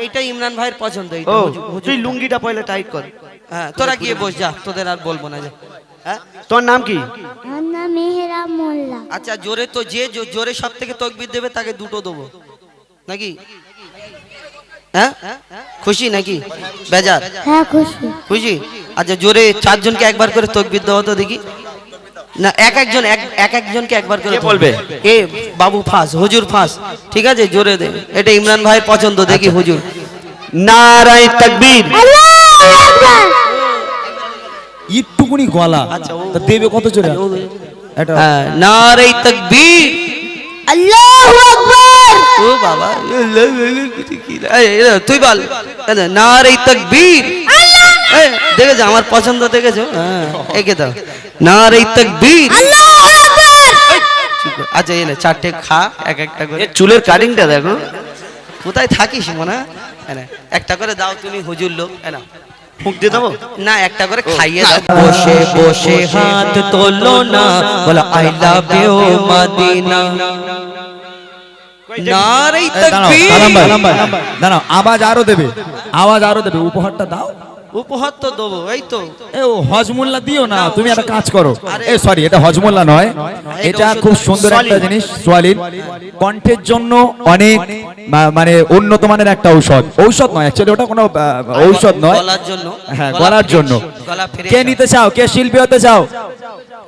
এইটা ইমরান ভাইয়ের পছন্দ এইটা হুজুর- হুজুর। তুই লুঙ্গিটা পয়লা টাইট কর। হ্যাঁ তোরা গিয়ে বস যা তোদের আর বলব না যা। হ্যাঁ? তোর নাম কি? আমার নাম মেহরা মোল্লা। আচ্ছা জোরে তো যে জো- জোরে সব থেকে তকবির দেবে তাকে দুটো দেবো। নাকি? হ্যাঁ? খুশি নাকি? বেজার। হ্যাঁ খুশি। খুশি? আচ্ছা জোরে চারজনকে একবার করে তকবির দেওয়া তো দেখি। না এক একজন এক এক একজনকে একবার করে বলবে? এ বাবু ফাঁস হুজুর ফাঁস ঠিক আছে জোরে দে এটা ইমরান ভাইয়ের পছন্দ দেখি হুজুর নারাই তাকবীর আল্লাহু আকবার একটুকুনি গলা আচ্ছা, দেবে কত জোরে এটা হ্যাঁ নারে তকবীর আল্লাহু আকবার ও বাবা তুই বল নারে তকবীর দেখেছ আমার পছন্দ দেখেছ হ্যাঁ একে দাও তকবীর আকবার চুপ কর। আচ্ছা এই চারটে খা এক একটা করে চুলের কাটিংটা দেখো কোথায় থাকিস মনে একটা করে দাও তুমি হুজুর লোক। ফুক দিয়ে দেবো না একটা করে খাইয়ে দাও বসে বসে হাত তোলো না বলো আই লাভ ইউ মদিনা দাঁড়াও আওয়াজ আরও দেবে আওয়াজ আরও দেবে উপহারটা দাও। উপহার তো দেবো এই তো। এ ও হজমুল্লা দিও না তুমি একটা কাজ করো। এ সরি এটা হজমুল্লা নয় এটা খুব সুন্দর একটা জিনিস সোয়ালিন কণ্ঠের জন্য অনেক মানে উন্নত মানের একটা ঔষধ। ঔষধ নয় অ্যাকচুয়ালি ওটা কোনো ঔষধ নয়। গলার জন্য। হ্যাঁ গলার জন্য। কে নিতে চাও? কে শিল্পী হতে চাও?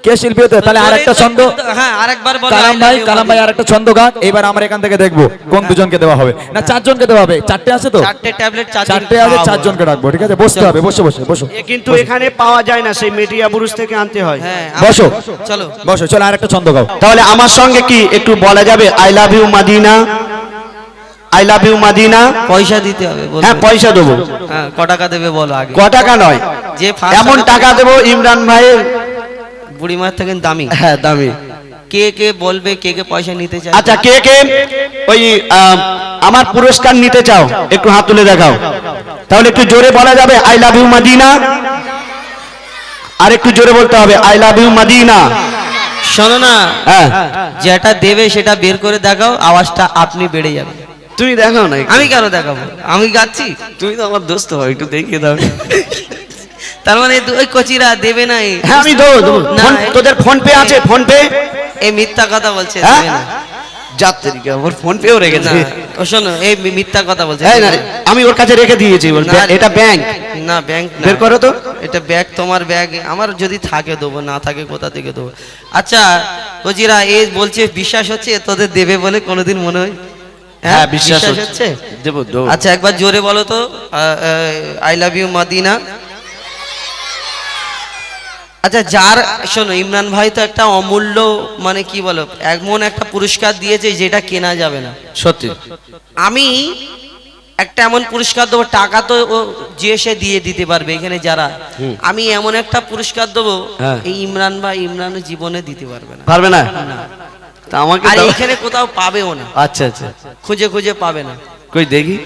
কে শিল্পী হতে? তাহলে আরেকটা ছন্দ। হ্যাঁ আরেকবার বলো কালাম ভাই কালাম ভাই। আরেকটা ছন্দ গান। এবার আমরা এখান থেকে দেখব কোন দুজনকে দেওয়া হবে। না চারজনকে দেওয়া হবে। চারটে আছে তো? চারটে ট্যাবলেট চারটে আছে চারজনকে রাখব ঠিক আছে? বসতে হবে বসে বসে বসো। কিন্তু এখানে পাওয়া যায় না সেই মেটিয়া পুরুষ থেকে আনতে হয়। হ্যাঁ বসো। চলো। বসো চলো আরেকটা ছন্দ গাও। তাহলে আমার সঙ্গে কি একটু বলা যাবে? I love you Medina I love you Medina পয়সা দিতে হবে। হ্যাঁ পয়সা দেবো। হ্যাঁ ক টাকা দেবে বলো আগে। ক টাকা নয়। যে এমন টাকা দেবো ইমরান ভাইয়ের বুড়ি মার থেকে দামি। হ্যাঁ দামি। কে কে বলবে কে কে পয়সা নিতে চায়? আচ্ছা কে কে ওই আমার পুরস্কার নিতে চাও একটু হাত তুলে দেখাও। তাহলে একটু জোরে বলা যাবে আই লাভ ইউ মাদিনা আর একটু জোরে বলতে হবে আই লাভ ইউ মাদিনা শোনো না হ্যাঁ। যেটা দেবে সেটা বের করে দেখাও আওয়াজটা আপনি বেড়ে যাবে। তুমি দেখাও না আমি কেন দেখাবো? আমি গাচ্ছি। তুমি তো আমার দোস্ত হয় একটু দেখিয়ে দাও। তার মানে ওই কচিরা দেবে না এই। হ্যাঁ আমি দেবো তোদের ফোন পে আছে ফোন পে এই মিথ্যা কথা বলছে হ্যাঁ। যাত্রীকে আমার ফোন পেও রেখেছে শোনো এই মিথ্যা কথা বলছে। এই না আমি ওর কাছে রেখে দিয়েছি এটা ব্যাংক। না ব্যাংক বের করো তো। এটা ব্যাগ তোমার ব্যাগ আমার যদি থাকে দেবো না থাকে কোথা থেকে দেবো? আচ্ছা কচিরা এ বলছে বিশ্বাস হচ্ছে তোদের দেবে বলে কোনোদিন মনে হয়? হ্যাঁ বিশ্বাস হচ্ছে। আচ্ছা একবার জোরে বলো তো আই লাভ ইউ মাদিনা। আচ্ছা যার শোনো ইমরান ভাই তো একটা অমূল্য মানে কি বলো এমন একটা পুরস্কার দিয়েছে যেটা কেনা যাবে না। সত্যি। আমি একটা এমন পুরস্কার দেবো টাকা তো যে সে দিয়ে দিতে পারবে এখানে যারা। আমি এমন একটা পুরস্কার দেবো হ্যাঁ। এই ইমরান ভাই ইমরান জীবনে দিতে পারবে না। পারবে না? তা আমাকে আর এখানে কোথাও পাবেও না। আচ্ছা আচ্ছা। খুঁজে খুঁজে পাবে না। কই দেখি।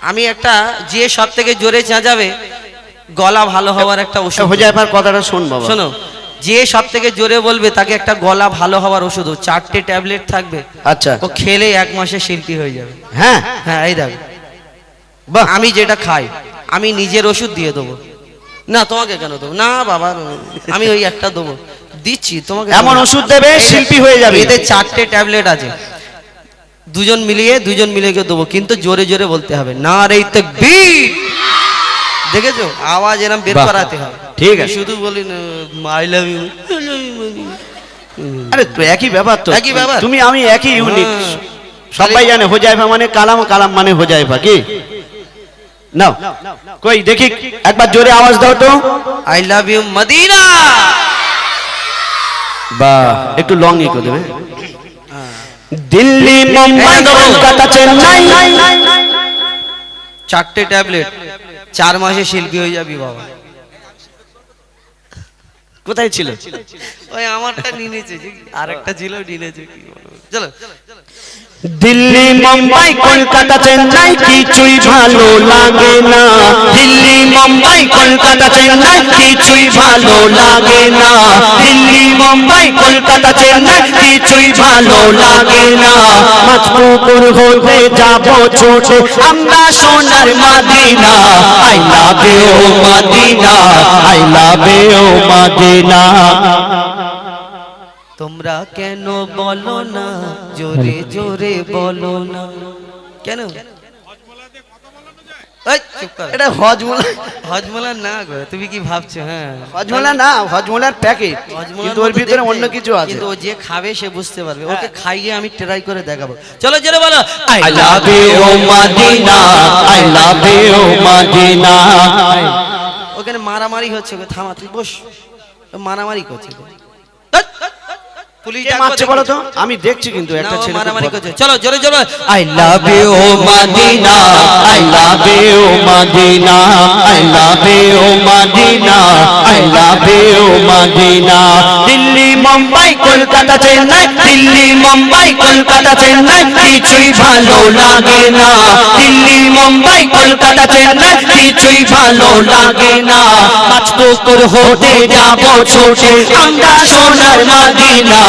আমি একটা যে সব থেকে জোরে চেঁচাবে গলা ভালো হওয়ার একটা ওষুধ হোজাইফার কথাটা শোন বাবা। শোনো যে সব থেকে জোরে বলবে তাকে একটা গলা ভালো হওয়ার ওষুধ চারটে ট্যাবলেট থাকবে। আচ্ছা। ও খেলে এক মাসে শিল্পী হয়ে যাবে। হ্যাঁ? হ্যাঁ এই দেখ। আমি যেটা খাই আমি নিজের ওষুধ দিয়ে দেবো। না তোমাকে কেন দেবো? না বাবা আমি ওই একটা দেবো। দিচ্ছি তোমাকে এমন ওষুধ দেবে শিল্পী হয়ে যাবে। এতে চারটে ট্যাবলেট আছে। দুজন মিলিয়ে দুজন মিলিয়ে দেবো। কিন্তু জোরে জোরে বলতে হবে না রে তকবীর দেখেছ? আওয়াজ এরম বের। করাতে হবে ঠিক আছে। শুধু বলি আই লাভ ইউ আরে তো একই ব্যাপার তো। একই ব্যাপার? তুমি আমি একই ইউনিট হ্যাঁ। সবাই জানে হোজাইফা মানে কালাম কালাম মানে হোজাইফা কি? নাও। কই দেখি একবার জোরে আওয়াজ দাও তো। আই লাভ ইউ মদিনা বা একটু লং ই করে দেবে দিল্লি মুম্বাই কলকাতা চেন্নাই। চারটে ট্যাবলেট চার মাসে শিল্পী হয়ে যাবি বাবা। কোথায় ছিল? ওই আমারটা নিনেছে নিয়েছে। আর একটা ছিল নিনেছে নিয়েছে কি বলব। চলো। দিল্লি, মুম্বাই, কলকাতা, চেন্নাই, কিছুই ভালো লাগে না। দিল্লি, মুম্বাই, কলকাতা, চেন্নাই, কিছুই ভালো লাগে না। দিল্লি, মুম্বাই, কলকাতা, চেন্নাই, কিছুই ভালো লাগে না। মাছপুকুর হতে যাব ছোটে আমরা সোনার Medina. I love you, Medina. I love you, Medina. তোমরা কেন বলো না? জোরে জোরে বলো না। কেন? এই, চুপ কর। এটা হজমোলা হজমোলা না গো তুমি কি ভাবছ? হ্যাঁ। হজমোলা না হজমোলার প্যাকেট। কিন্তু ওর ভিতরে অন্য কিছু আছে। কিন্তু ও যে খাবে সে বুঝতে পারবে। ওকে খাইয়ে আমি ট্রাই করে দেখাবো। চলো জোরে বলো। ওখানে মারামারি হচ্ছে ওকে থামা তুই বস। মারামারি করছে পুলিশ মারছে বলো তো? আমি দেখছি কিন্তু একটা ছেলে মারামারি করছে। চলো জোরে জোরে। I love you Madina I love you Madina I love you Madina I love you Madina Delhi Mumbai Kolkata Chennai. Delhi Mumbai Kolkata Chennai. কিছুই ভালো লাগে না। দিল্লি মুম্বাই কলকাতা চেন্নাই। কিছুই ভালো লাগে না। পাঁচপুকুর হতে যাব ছোটে। আমরা সোনার Medina.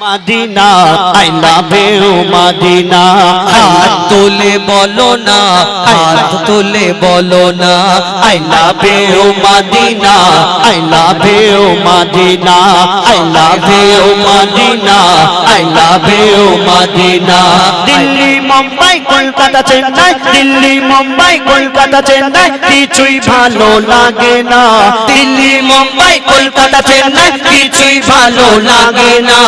Medina I love Medina. হাত তুলে বলো না, হাত তুলে বলো না। I love Medina I love Medina. I love Medina I love you Medina. Delhi, Mumbai, Kolkata, Chennai. Delhi, Mumbai, Kolkata, Chennai. কিছুই ভালো লাগে না। দিল্লি, মুম্বাই, কলকাতা, চেন্নাই। কিছুই ভালো লাগে না।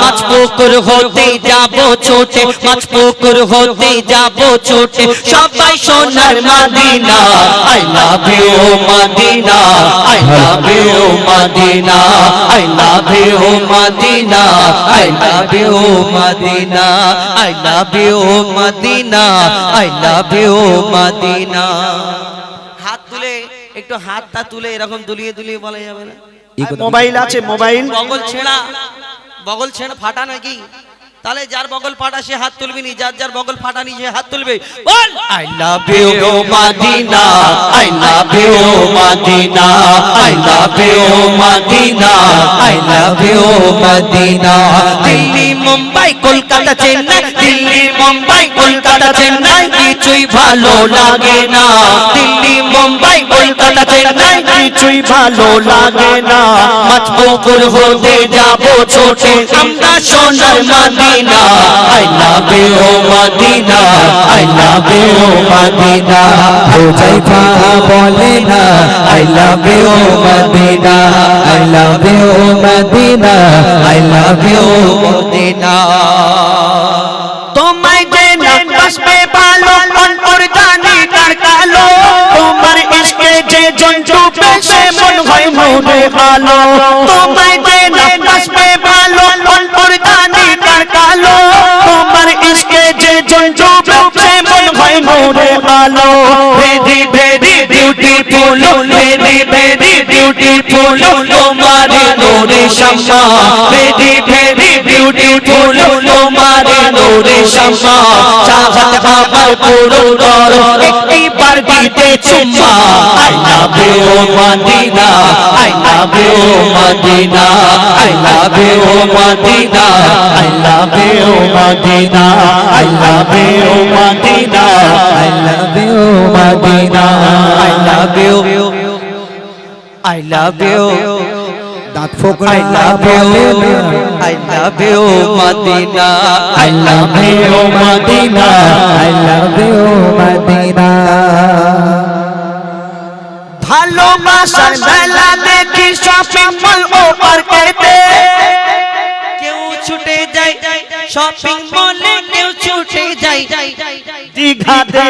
মাছপুকুর হতে যাব ছোটে মাছপুকুর হতে যাব ছোটে। সবাই সোনার Medina I love you Medina I love you Medina I love you Medina I love you Medina I love you Medina I love you Medina. হাত তুলে একটু হাতটা তুলে এরকম দুলিয়ে দুলিয়ে বলা যাবে না। মোবাইল আছে মোবাইল। বগল ছেঁড়া। বগল ছেন ফাটা নাকি? তাহলে যার বগল ফাটা সে হাত তুলবি নি, যার যার বগল ফাটা নিয়ে সে হাত তুলবে। বল! I love you go Medina I love you Medina I love you Medina I love you Medina Delhi Mumbai, Kolkata, Chennai, Delhi, Mumbai, Kolkata, Chennai, কিছুই ভালো লাগে না। দিল্লি, মুম্বাই, কলকাতা, চেন্নাই, কিছুই ভালো লাগে না। মাছপুকুর হতে যাব ছোটে, আমরা সোনার Medina. I love you Madina I love you Madina Huzaifa বলে না I love you Medina. I love you Medina I love you Medina. তোমায় যে নাচবে ভালো অন্তর জানি কার কালো। তোমার ইশকে যে জঞ্জু পেশে মন হয় মনে ভালো। তোমায় যে নাচবে ভালো অন্তর জানি কার কালো। তোমার ইশকে যে জঞ্জু পেশে মন হয় মনে ভালো। Very very beautiful very very beautiful তোমার নোরে শামা ভেরি ভেরি বিউটিফুল তোমার নোরে শামা চাহত আমার পুরো দর একটি বার দিতে চুম্মা। I love you, Medina, I love you, Medina, I love you, Medina, I love you, Medina, I love you, Medina, I love you, Medina, I love you I love you দাঁত ফোকরা I love you. বলে না I love you, Madina. I Medina I love you Medina ভালোবাসার মেলা দেখি shopping mall ও পার্কেতে কেউ ছুটে যায় শপিং মলে কেউ ছুটে যায়। দীঘাতে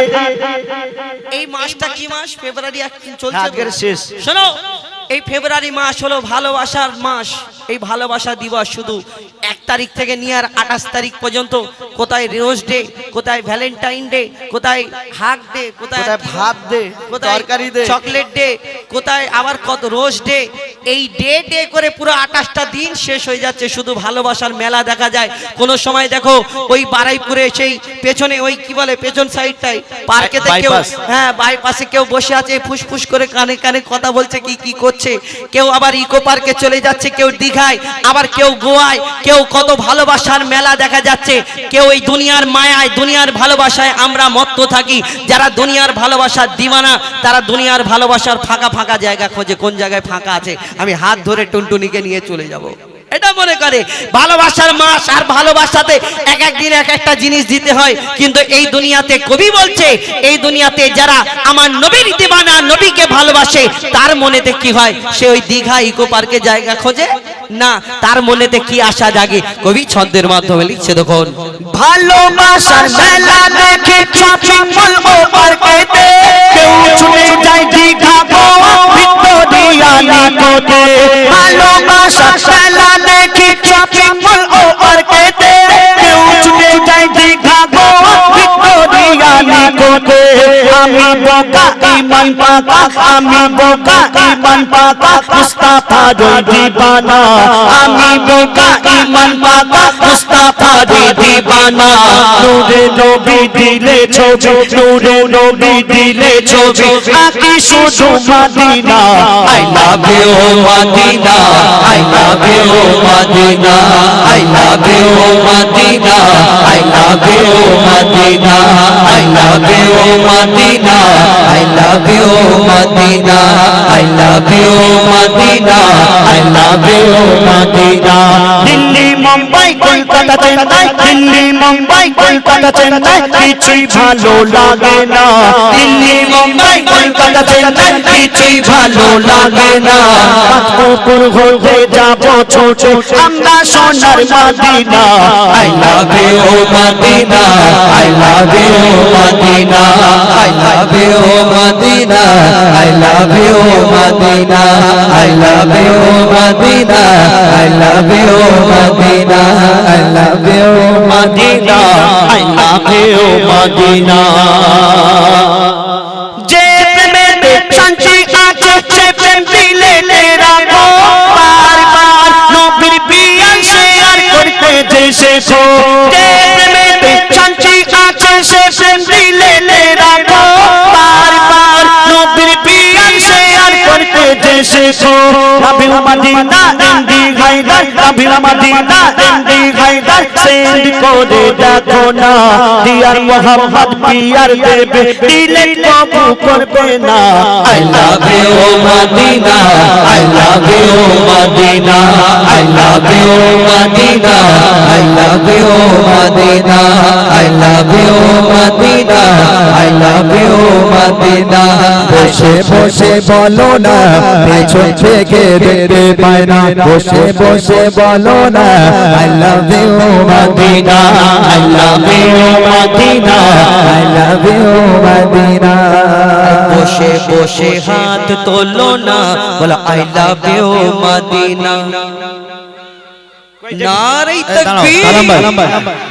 এই মাসটা কি মাস? ফেব্রুয়ারি এক চলছে। শেষ। শোনো। এই ফেব্রুয়ারি মাস হলো ভালোবাসার মাস। এই ভালোবাসা দিবস শুধু এক তারিখ থেকে নিয়ে আর আঠাশ তারিখ পর্যন্ত। কোথায় রোজ ডে কোথায় ভ্যালেন্টাইন ডে কোথায় হাক ডে কোথায় ভাত দে, কোথায় তরকারি। চকলেট ডে কোথায় আবার কত রোজ ডে। এই ডে ডে করে পুরো আঠাশটা দিন শেষ হয়ে যাচ্ছে। শুধু ভালোবাসার মেলা দেখা যায়। কোন সময় দেখো ওই বারাইপুরে সেই পেছনে ওই কি বলে পেছন সাইডটাই পার্কেতে কেউ হ্যাঁ বাইপাসে কেউ বসে আছে ফুসফুস করে কানে কানে কথা বলছে কি কি করছে। কেউ আবার ইকো পার্কে চলে যাচ্ছে, কেউ দীঘায়, আবার কেউ গোয়ায়, কেউ কত ভালোবাসার মেলা দেখা যাচ্ছে, কেউ এই দুনিয়ার মায়ায়, দুনিয়ার ভালোবাসায় আমরা মত্ত থাকি, যারা দুনিয়ার ভালোবাসার দিওয়ানা, তারা দুনিয়ার ভালোবাসার ফাঁকা ফাঁকা জায়গা খোঁজে, কোন জায়গায় ফাঁকা আছে? আমি হাত ধরে টুনটুনিকে নিয়ে চলে যাব। এটা মনে করে, ভালোবাসার মাস আর ভালোবাসাতে এক এক দিন এক একটা জিনিস দিতে হয়, কিন্তু এই দুনিয়াতে কবি বলছে, এই দুনিয়াতে যারা আমার নবীর দিবানা নবীকে ভালোবাসে, তার মনেতে কি হয়? সে ওই দীঘা ইকো পার্কে জায়গা খোঁজে? না, তার মনেতে কি আশা জাগে? কবি ছন্দের মাধ্যমে লিখছে দেখুন। ভালোবাসার মেলা দেখে শপিং মল ও পার্কেতে কেউ ছুটে যায় দীঘা গোয়া, ভিক্টোরিয়া নিকটে ভালোবাসার মেলা দেখে শপিং মল ও পার্কেতে কেউ ছুটে যায় দীঘা গোয়া, ভিক্টোরিয়া নিকটে আমি বোকা, ইমান পাকা, আমি বোকা, ইমান পাকা, মুস্তাফা দিবানা আমি বোকা, ইমান পাকা মুস্তাফা দিবানা নূরে নবী দিলে ছবি নূরে নবী দিলে ছবি। আকি শুধু Madina. I love you Madina I love you Madina I love you Madina I love you Madina I love you Madina I love you Madina I love you Madina I love you Madina. Delhi Mumbai Kolkata Chennai, Delhi, Mumbai, Kolkata Chennai, কিছুই ভালো লাগে না। দিল্লি, মুম্বাই, কলকাতা চেন্নাই, কিছুই ভালো লাগে না। পুকুর হতে যাব ছোট, আমরা সোনার Madina. I love you Madina. I love you Madina. I love you Madina. I love you Madina. I love you Madina. I love you Madina. লাভেও Madina I লাভেও মদিনা যে প্রেমেতে সঞ্চয় আছে সে প্রেম দিলে তেরা গো। বারবার নবীর পিয়াসে আর করতে যে শেষ শেষো নবীর মদিনা, এমডি হায়দার নবীর মদিনা, এমডি হায়দার সেন্ড করে দেখো না। দিয়ার মোহাম্মদ পিয়ার দেবে, দিলে কবু করবে না। I love you Madina, I love you Madina, I love you Madina, I love you Madina. I love you Madina I love you Madina বসে বসে বলো না পেছন থেকে দেখতে পায় না বসে বসে বলো না I love you Madina I love you Madina I love you Madina বসে বসে হাত তোলো না বলো I love you Madina নারী তাকবীর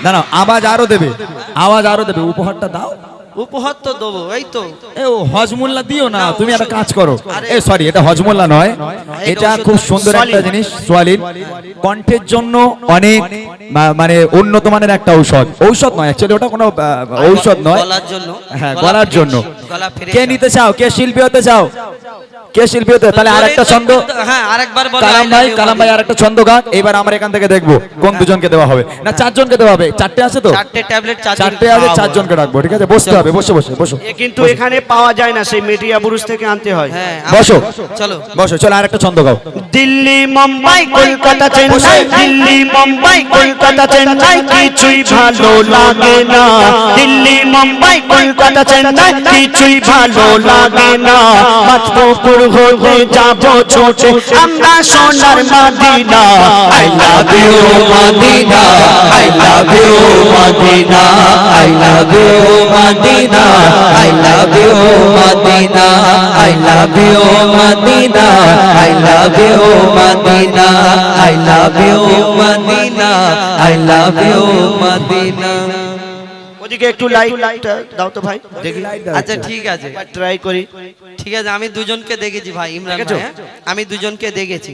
দাঁড়াও আওয়াজ আরও দেবে আওয়াজ আরও দেবে উপহারটা দাও উপহার তো দেবো এই তো এ ও হজমোল্লা দিও না তুমি একটা কাজ করো এ সরি এটা হজমোল্লা নয় এটা খুব সুন্দর একটা জিনিস সোয়ালিন কণ্ঠের জন্য অনেক মানে উন্নত মানের একটা ঔষধ ঔষধ নয় অ্যাকচুয়ালি ওটা কোনো ঔষধ নয় গলার জন্য হ্যাঁ গলা গলার জন্য কে নিতে চাও কে শিল্পী হতে চাও কে শিল্পী হতে? তাহলে আরেকটা ছন্দ। হ্যাঁ আরেকবার কালাম ভাই কালাম ভাই আরেকটা ছন্দ গান। এবার আমরা এখান থেকে দেখব কোন দুজনকে দেওয়া হবে। না চারজনকে দেওয়া হবে। চারটে আছে তো? চারটে ট্যাবলেট চারটে আছে চারজনকে রাখব ঠিক আছে? বসতে হবে বসে বসে বসো। কিন্তু এখানে পাওয়া যায় না সেই মিডিয়া বুরুজ থেকে আনতে হয়। হ্যাঁ বসো। চলো। বসো চলো আরেকটা ছন্দ গাও। দিল্লি মুম্বাই কলকাতা চেন্নাই। দিল্লি মুম্বাই কলকাতা চেন্নাই। কিছুই ভালো লাগে না। দিল্লি মুম্বাই কলকাতা চেন্নাই। কিছুই ভালো লাগে না। মাতপুকুর হতে যাব ছোটে। আমরা সোনার Madina. I love you, Madina. I love you, Madina. I love you, Madina. I love you, Madina. I love you, Madina. I love you, Madina. Madina. ওদিকে একটু লাইট দাও তো ভাই। দেখি আচ্ছা ঠিক আছে। ট্রাই করি। ঠিক আছে আমি দুজনকে দেখেছি ভাই ইমরান ভাই, হ্যাঁ? আমি দুজনকে দেখেছি।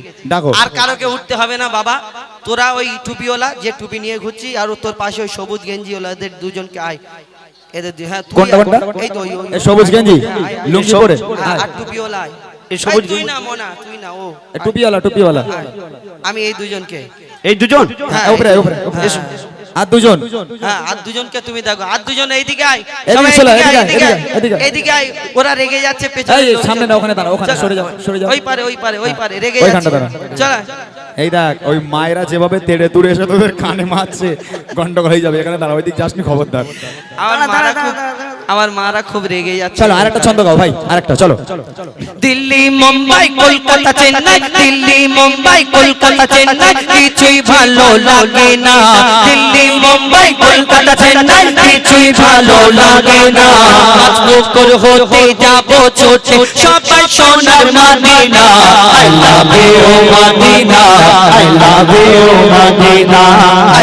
আর কারোকে উঠতে হবে না বাবা। তোরা ওই টুপিওয়ালা যে টুপি নিয়ে ঘুরছি আর তোর পাশে ওই সবুজ গেঞ্জি ওলাদের দুজনকে আয়। এদের হ্যাঁ তুই কোনটা, কোনটা? এই তো সবুজ গেঞ্জি? হ্যাঁ, আয়। লুঙ্গি পরে? হ্যাঁ, আর টুপিওয়ালা আয়। এই সবুজ তুই না মোনা তুই না ও। এ টুপিওয়ালা টুপিওয়ালা। আমি এই দুজনকে। এই দুজন? হ্যাঁ, উপরে উপরে উপরে। হ্যাঁ। আর দুজন? হ্যাঁ আর দুজনকে তুমি দেখো। আর দুজন এইদিকে আয়। সবাই এইদিকে আয়, এইদিকে আয়। এদিকে, এদিকে। এইদিকে আয়। ওরা রেগে যাচ্ছে পেছনে এই, সামনে না, ওখানে দাঁড়া ওখানে, সরে যাও, সরে যাও। ওই পারে ওই পারে ওই পারে রেগে যাচ্ছে। চল। এই দেখ ওই মায়েরা যেভাবে তেড়ে তুড়ে এসে তোদের কানে মারছে গন্ডগোল হয়ে যাবে। এখানে দাঁড়া ওই দিক যাসনি খবরদার। আমার মারা খুব আমার মারা খুব রেগে যাচ্ছে। চলো আরেকটা ছন্দ গাও ভাই আরেকটা চলো। দিল্লি মুম্বাই কলকাতা চেন্নাই দিল্লি মুম্বাই কলকাতা চেন্নাই কিছুই ভালো লাগে না। দিল্লি মুম্বাই কলকাতা চেন্নাই কিছুই ভালো লাগে না। আজবুকর হতে যাব ছোটে সবাই সোনার Madina. I love you Madina I love you Madina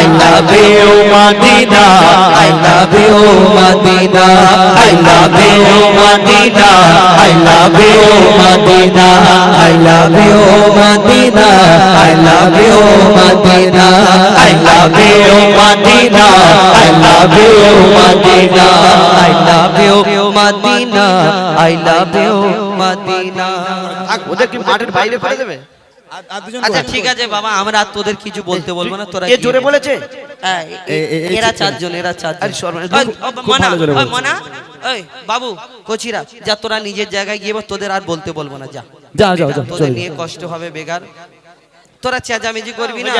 I love you Madina I love you Madina I love you Madina I love you Madina I love you Madina I love you Madina I love you Madina I love you Madina I love you Madina I love you Madina ওদের কি মাঠের বাইরে করে দেবে আচ্ছা ঠিক আছে বাবা আমরা তোদের কিছু বলতে বলব না তোরা জোরে। বলেছে হ্যাঁ, এরা চারজন এরা চারজন। ওই, মনা। মনা, বাবু কচিরা যা তোরা নিজের জায়গায় গিয়ে তোদের আর বলতে বলব না যা। যাও যাও তোদের নিয়ে কষ্ট হবে বেকার। তোরা চেঁচামেচি করবি না?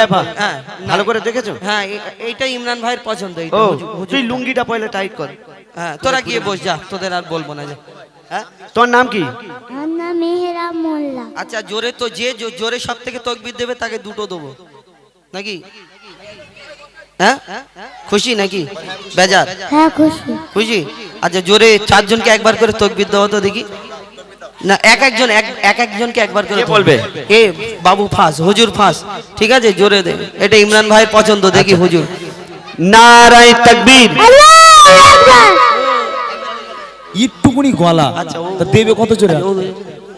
হ্যাঁ ভালো করে দেখেছ? হ্যাঁ এইটা ইমরান ভাইয়ের পছন্দ এইটা তুই লুঙ্গিটা পয়লা টাইট কর। হ্যাঁ তোরা গিয়ে বস যা তোদের আর বলব না যা। হ্যাঁ? তোর নাম কি? আমার নাম মেহেরা মোল্লা। আচ্ছা জোরে তো যে জোরে সব থেকে তকবির দেবে তাকে দুটো দেবো। নাকি? হ্যাঁ? খুশি নাকি? বেজার। হ্যাঁ খুশি। খুশি? আচ্ছা জোরে চারজনকে একবার করে তকবির দেওয়া তো দেখি। না এক একজন এক এক একজনকে একবার করে বলবে? এ বাবু ফাঁস হুজুর ফাঁস। ঠিক আছে জোরে দে। এটা ইমরান ভাইয়ের পছন্দ দেখি আচ্ছা। হুজুর। নারায় তাকবীর। আল্লাহু! আকবার একটুকুনি গলা। আচ্ছা, তা দেবে কত জোরে?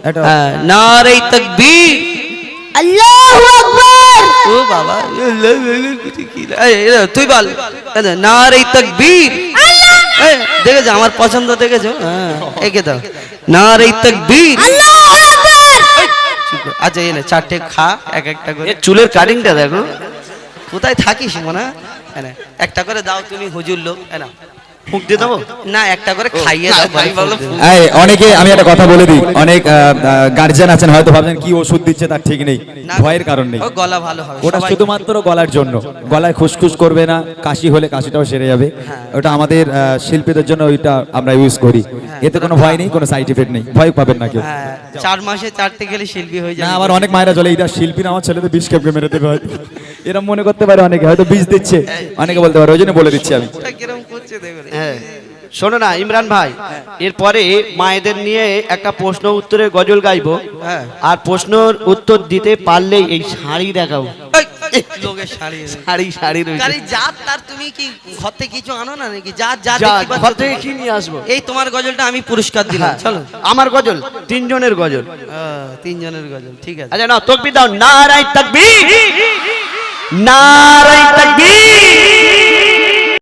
এটা হ্যাঁ নারে তকবীর। আল্লাহু আকবার! ও বাবা তুই বল। নারে তকবীর। দেখেছ আমার পছন্দ দেখেছ? হ্যাঁ একে দাও। নারে তকবীর। আল্লাহু আকবার! আচ্ছা এনে চারটে খা এক একটা করে। চুলের কাটিংটা দেখো। কোথায় থাকিস মনে এনে একটা করে দাও তুমি হুজুর লোক। এনা ফুঁক দিয়ে দেবো? না একটা করে খাইয়ে দাও ভাই বলো। এই অনেকে আমি একটা কথা বলে দিই। অনেক গার্জিয়ান আছেন হয়তো ভাবছেন কি ওষুধ দিচ্ছে তার ঠিক নেই। ভয়ের কারণ নেই। গলা ভালো হবে ওটা শুধুমাত্র গলার জন্য। গলায় খুসখুস করবে না কাশি হলে কাশিটাও সেরে যাবে। হ্যাঁ। ওটা আমাদের শিল্পীদের জন্য ওইটা আমরা ইউজ করি। এতে কোনো ভয় নেই কোনো সাইড এফেক্ট নেই। ভয় পাবেন না কেউ। হ্যাঁ চার মাসে চারটে গেলে শিল্পী হয়ে না যাবে। আবার অনেক মায়েরা চলে এটা শিল্পী না আমার ছেলেদের বিষ খেপকে মেরে দেবে হয়তো। এরকম মনে করতে পারে অনেকে হয়তো বিষ দিচ্ছে। অনেকে বলতে পারে ওই জন্য বলে দিচ্ছি আমি। হ্যাঁ। শোনো না ইমরান ভাই এরপরে মায়েদের নিয়ে একটা প্রশ্ন উত্তরে গজল গাইবো। হ্যাঁ। আর প্রশ্নর উত্তর দিতে পারলেই এই শাড়ি দেখাবো এই, লোকের শাড়ি শাড়ি শাড়ি রয়েছে। গাড়ি তার তুমি কি ঘর থেকে কিছু আনো না নাকি? যা যা যা, দেখতে পাচ্ছ ঘর থেকে তোমার- কি নিয়ে আসব? এই তোমার গজলটা আমি পুরস্কার দিলাম হ্যাঁ, চলো। আমার গজল তিনজনের গজল। তিনজনের গজল ঠিক আছে। আচ্ছা না তকবির দাও। নারাই নারাই